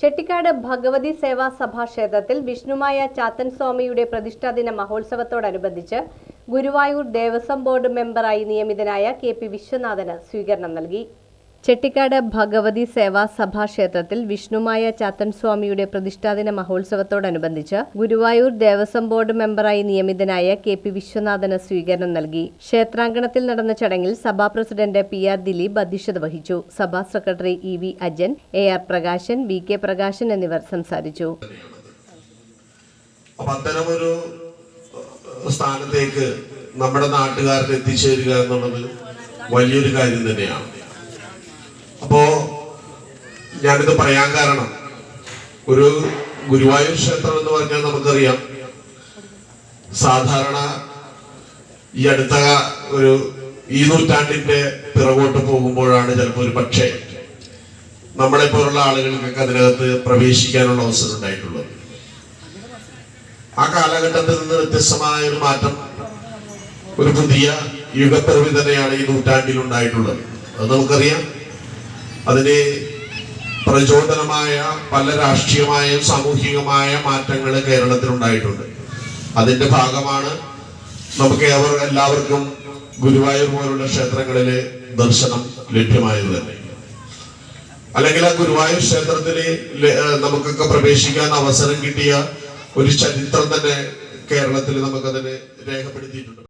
ചെട്ടിക്കാട് ഭഗവതി സേവാ സഭാ ക്ഷേത്രത്തിൽ വിഷ്ണുമായ ചാത്തൻ സ്വാമിയുടെ പ്രതിഷ്ഠാദിന മഹോത്സവത്തോടനുബന്ധിച്ച് ഗുരുവായൂർ ദേവസ്വം ബോർഡ് മെമ്പറായി നിയമിതനായ കെ പി വിശ്വനാഥന് സ്വീകരണം നൽകി. ചെട്ടിക്കാട് ഭഗവതി സേവാ സഭാ ക്ഷേത്രത്തിൽ വിഷ്ണുമായ ചാത്തൻ സ്വാമിയുടെ പ്രതിഷ്ഠാദിന മഹോത്സവത്തോടനുബന്ധിച്ച് ഗുരുവായൂർ ദേവസ്വം ബോർഡ് മെമ്പറായി നിയമിതനായ കെ പി വിശ്വനാഥന് സ്വീകരണം നൽകി. ക്ഷേത്രാങ്കണത്തിൽ നടന്ന ചടങ്ങിൽ സഭാ പ്രസിഡന്റ് പി ആർ ദിലീപ് അധ്യക്ഷത വഹിച്ചു. സഭാ secretary E V Ajan A R Prakashan V K Prakashan എന്നിവർ സംസാരിച്ചു. അത്തരമൊരു സ്ഥാനത്തേക്ക് നമ്മുടെ നാട്ടുകാരൻ എത്തിച്ചേരുക എന്നുള്ളത് വലിയൊരു കാര്യം തന്നെയാണ്. ഞാനിത് പറയാൻ കാരണം. ഒരു ഗുരുവായൂർ ക്ഷേത്രം എന്ന് പറഞ്ഞാൽ നമുക്കറിയാം. സാധാരണ ഈ അടുത്ത ഒരു ഈ നൂറ്റാണ്ടിന്റെ പിറകോട്ട് പോകുമ്പോഴാണ് ചിലപ്പോൾ ഒരു പക്ഷേ നമ്മളെ പോലുള്ള ആളുകൾക്കൊക്കെ അതിനകത്ത് പ്രവേശിക്കാനുള്ള അവസരം ഉണ്ടായിട്ടുള്ളത്. ആ കാലഘട്ടത്തിൽ നിന്ന് വ്യത്യസ്തമായ ഒരു മാറ്റം ഒരു പുതിയ യുഗപ്പിറവി തന്നെയാണ് ഈ നൂറ്റാണ്ടിൽ ഉണ്ടായിട്ടുള്ളത്. അത് നമുക്കറിയാം. അതിന് പ്രചോദനമായ പല രാഷ്ട്രീയമായ സാമൂഹികമായ മാറ്റങ്ങൾ കേരളത്തിൽ ഉണ്ടായിട്ടുണ്ട്. അതിന്റെ ഭാഗമാണ് നമുക്ക് എല്ലാവർക്കും ഗുരുവായൂർ പോലുള്ള ക്ഷേത്രങ്ങളിലെ ദർശനം ലഭ്യമായത് തന്നെ. അല്ലെങ്കിൽ ആ ഗുരുവായൂർ ക്ഷേത്രത്തിൽ നമുക്കൊക്കെ പ്രവേശിക്കാൻ അവസരം കിട്ടിയ ഒരു ചരിത്രം തന്നെ കേരളത്തിൽ നമുക്കതിന് രേഖപ്പെടുത്തിയിട്ടുണ്ട്.